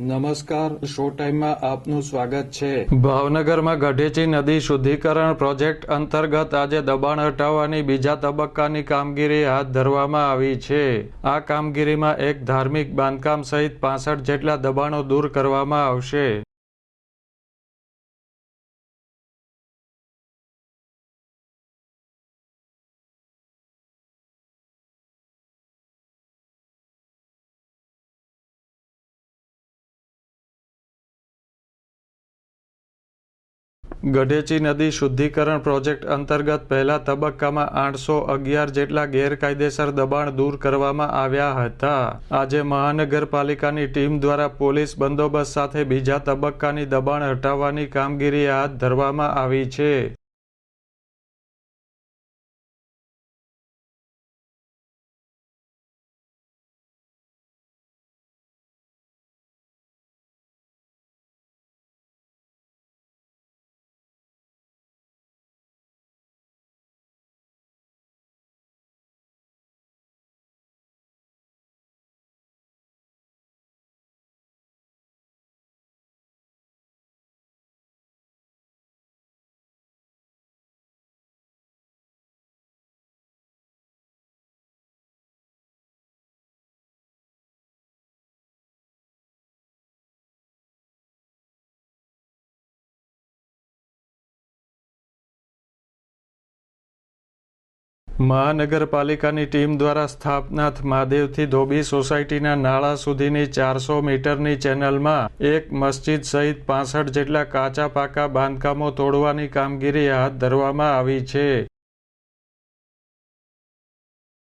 નમસ્કાર, શો ટાઈમમાં આપનું સ્વાગત છે. ભાવનગરમાં ગઢેચી નદી શુદ્ધિકરણ પ્રોજેક્ટ અંતર્ગત આજે દબાણ હટાવવાની બીજા તબક્કાની કામગીરી હાથ ધરવામાં આવી છે. આ કામગીરીમાં એક ધાર્મિક બાંધકામ સહિત પાસઠ જેટલા દબાણો દૂર કરવામાં આવશે. ગઢેચી નદી શુદ્ધિકરણ પ્રોજેક્ટ અંતર્ગત પહેલા તબક્કામાં આઠસો અગિયાર જેટલા ગેરકાયદેસર દબાણ દૂર કરવામાં આવ્યા હતા. આજે મહાનગરપાલિકાની ટીમ દ્વારા પોલીસ બંદોબસ્ત સાથે બીજા તબક્કાની દબાણ હટાવવાની કામગીરી હાથ ધરવામાં આવી છે. મહાનગરપાલિકાની ટીમ દ્વારા સ્થાપનાથ મહાદેવથી ધોબી સોસાયટીના નાળા સુધીની ચારસો મીટરની ચેનલમાં એક મસ્જિદ સહિત પાસઠ જેટલા કાચા પાકા બાંધકામો તોડવાની કામગીરી હાથ ધરવામાં આવી છે.